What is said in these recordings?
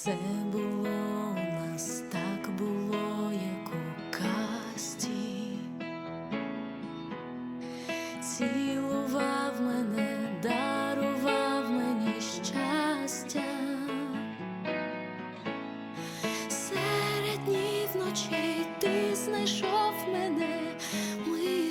Все було у нас, так було, як у касті. Цілував мене, дарував мені щастя. Серед днів ночей ти знайшов мене, милий.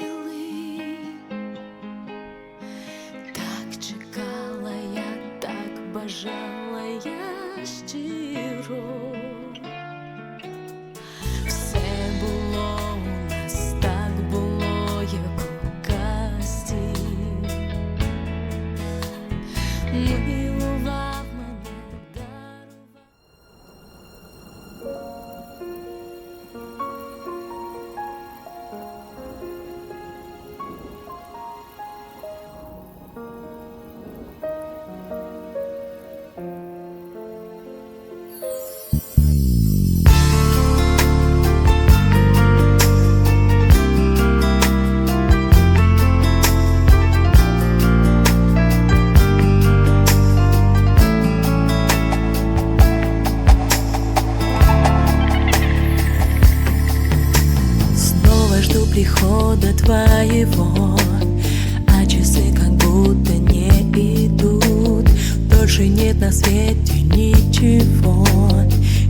Нет на свете ничего.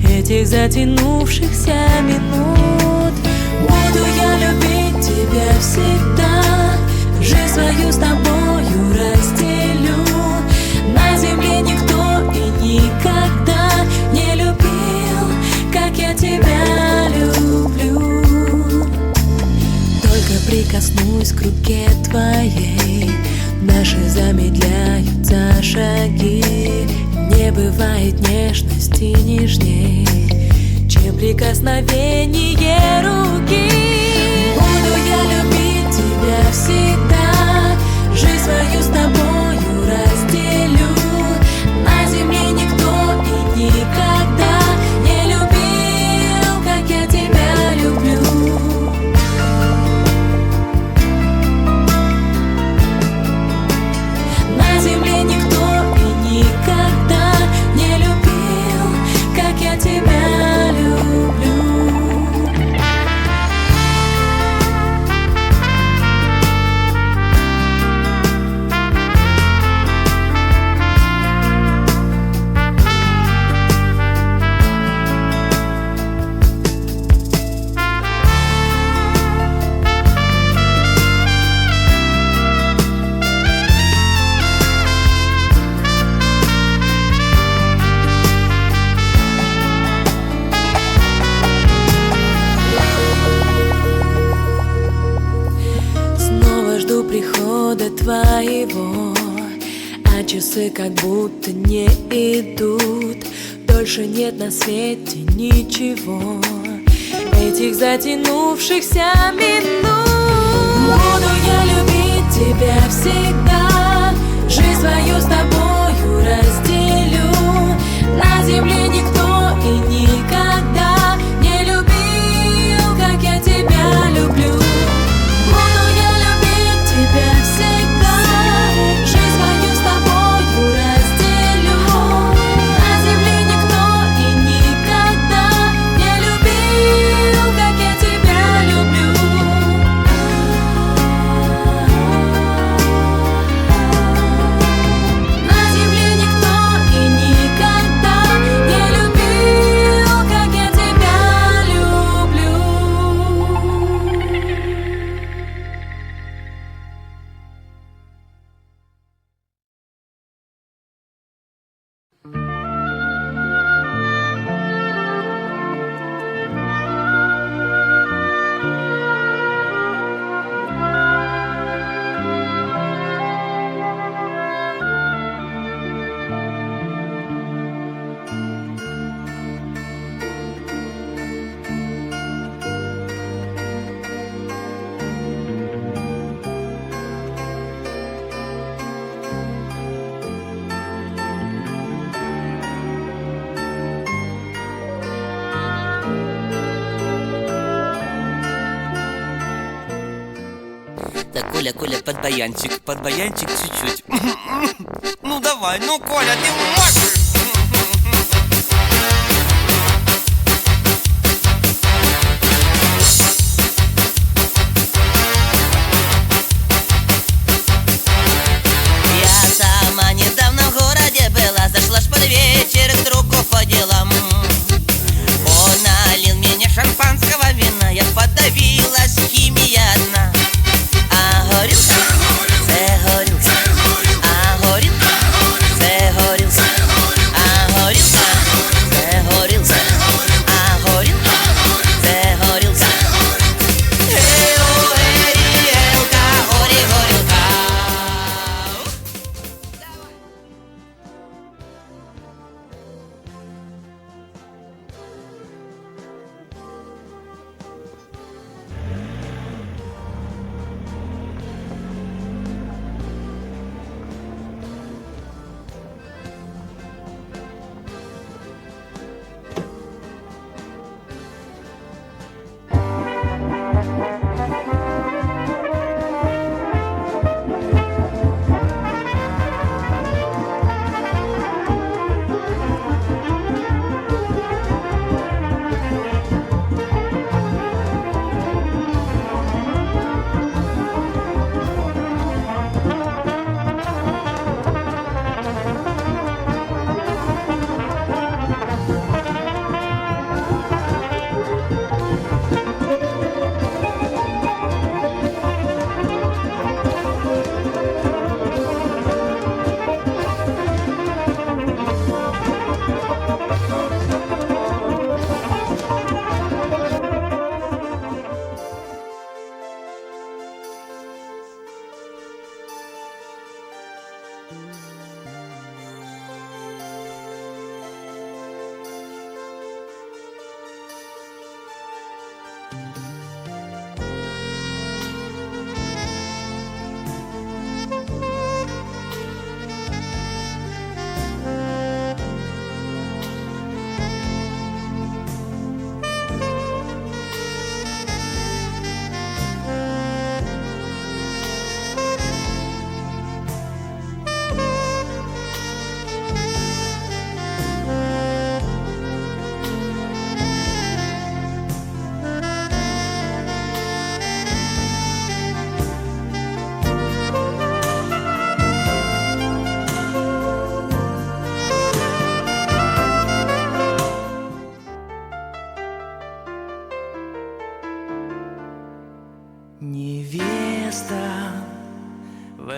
Этих затянувшихся минут. Буду я любить тебя всегда. Жизнь свою с тобою разделю. На земле никто и никогда Не любил, как я тебя люблю. Только прикоснусь к руке твоей Наши замедляются шаги. Не бывает нежности нежней Чем прикосновение руки. Буду я любить тебя всегда Жизнь свою с тобою твоего А часы как будто не идут. Дольше нет на свете ничего Этих затянувшихся минут. Буду я любить тебя всегда Жизнь свою с тобою разделю. На земле никто Коля, Коля, под баянчик, под баянчик чуть-чуть. Ну давай, ну Коля, ты можешь!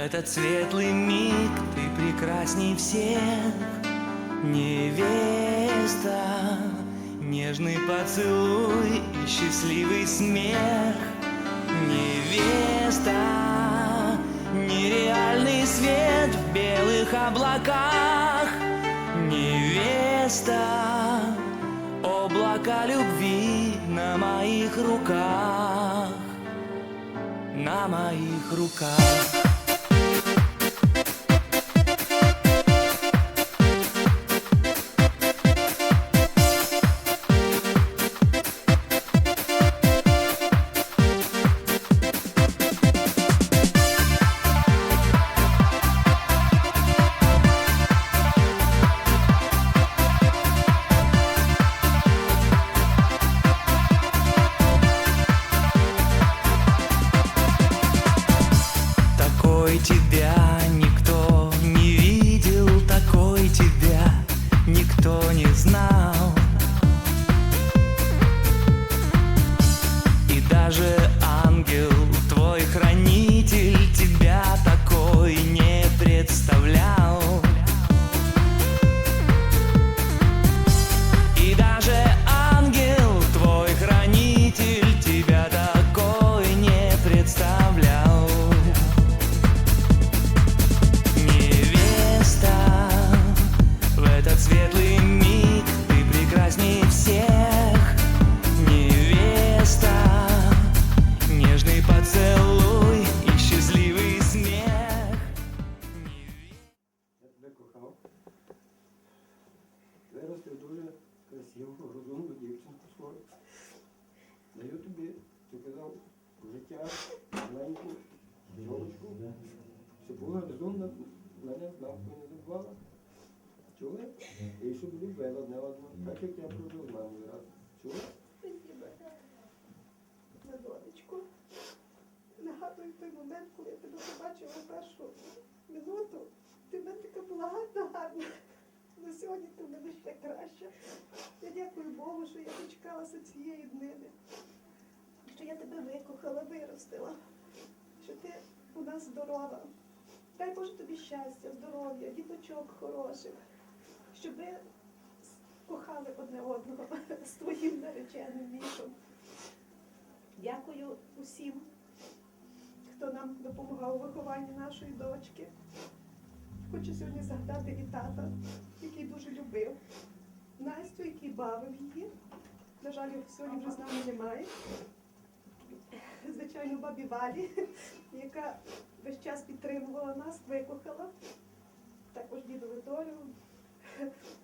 Этот светлый миг ты прекрасней всех. Невеста, нежный поцелуй и счастливый смех. Невеста, нереальный свет в белых облаках. Невеста, облака любви на моих руках на моих руках. Тебя була розумна, мене знавкою не забувала. Чули? І щоб любила одне одного, так як я прожив з мамою раз. Чули? Спасибо. На донечку. Нагадую той момент, коли я тебе побачила першу минуту. Ти в мене така була гарна, гарна. На сьогодні ти в мене ще краща. Я дякую Богу, що я дочекалася цієї днини. Що я тебе викохала, виростила. Що ти у нас здорова. Дай Боже тобі щастя, здоров'я, діточок хороших. Щоб ви кохали одне одного з твоїм нареченим мішом. Дякую усім, хто нам допомагав у вихованні нашої дочки. Хочу сьогодні згадати і тата, який дуже любив, Настю, який бавив її. На жаль, сьогодні вже з нами немає. Звичайно, бабі Валі, яка весь час підтримувала нас, викохала. Також діду Вітолію,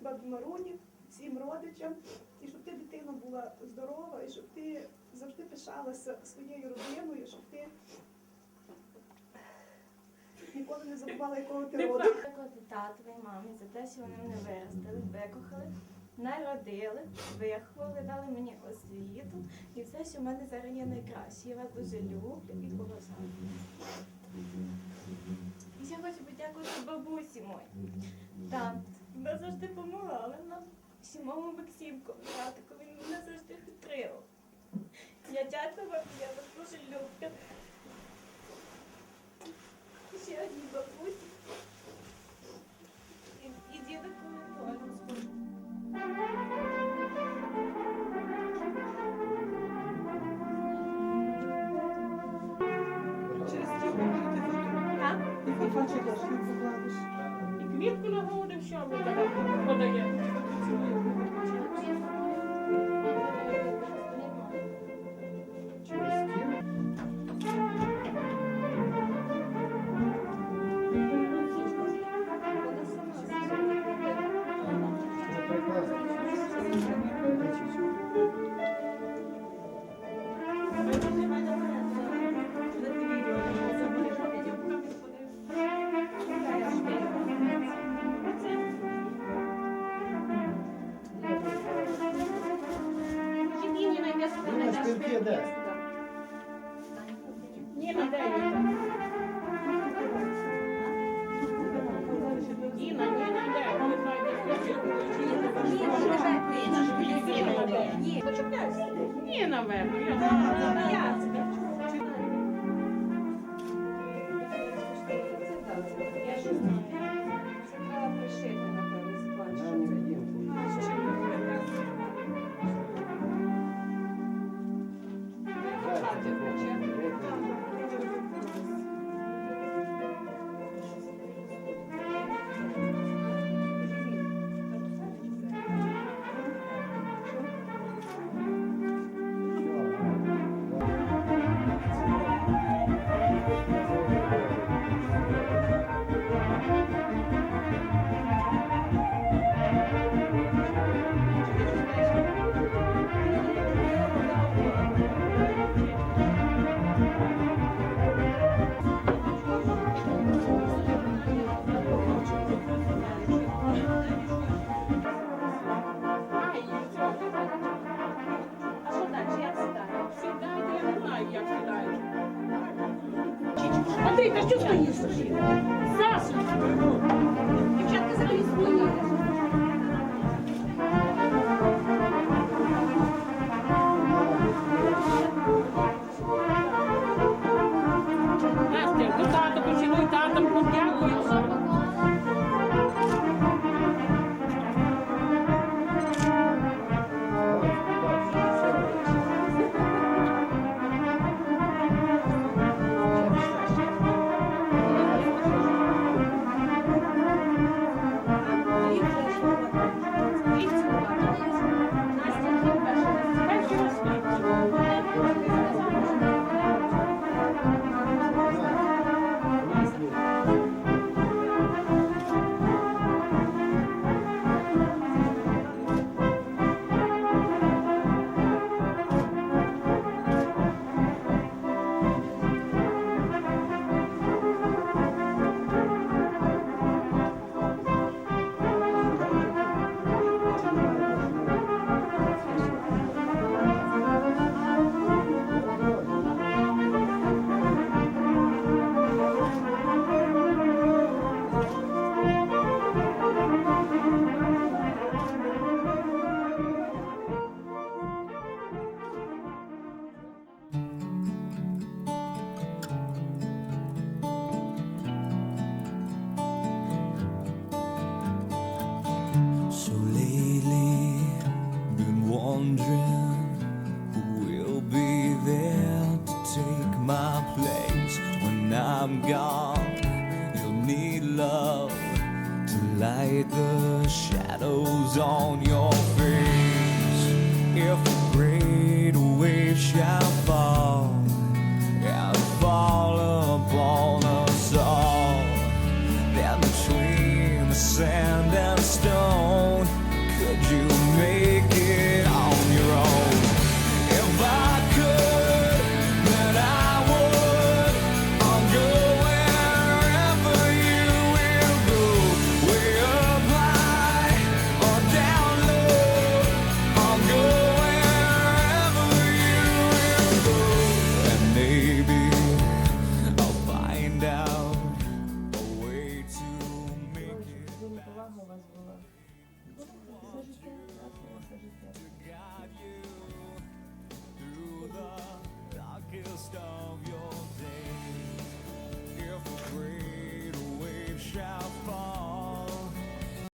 бабі Маруні, всім родичам. І щоб ти дитина була здорова, і щоб ти завжди пишалася своєю родиною, щоб ти ніколи не забувала, якого ти роду. Дякувати татові і мамі за те, що вони мене виростили, викохали, народили, виховали, дали мені освіту і все, що в мене зараз є найкраще. Я вас дуже люблю і поважаю. І ще хочу подякувати бабусі моїй. Так, вона завжди допомагала нам. Ще маму Максимку, братику, він мене завжди підтримав. Я дякую вам, я вас дуже люблю. Ще одній бабусі. Ik weet niet hoe dat zou ülkede 就这个意思。love to light the shadows on your face. If a great wave shall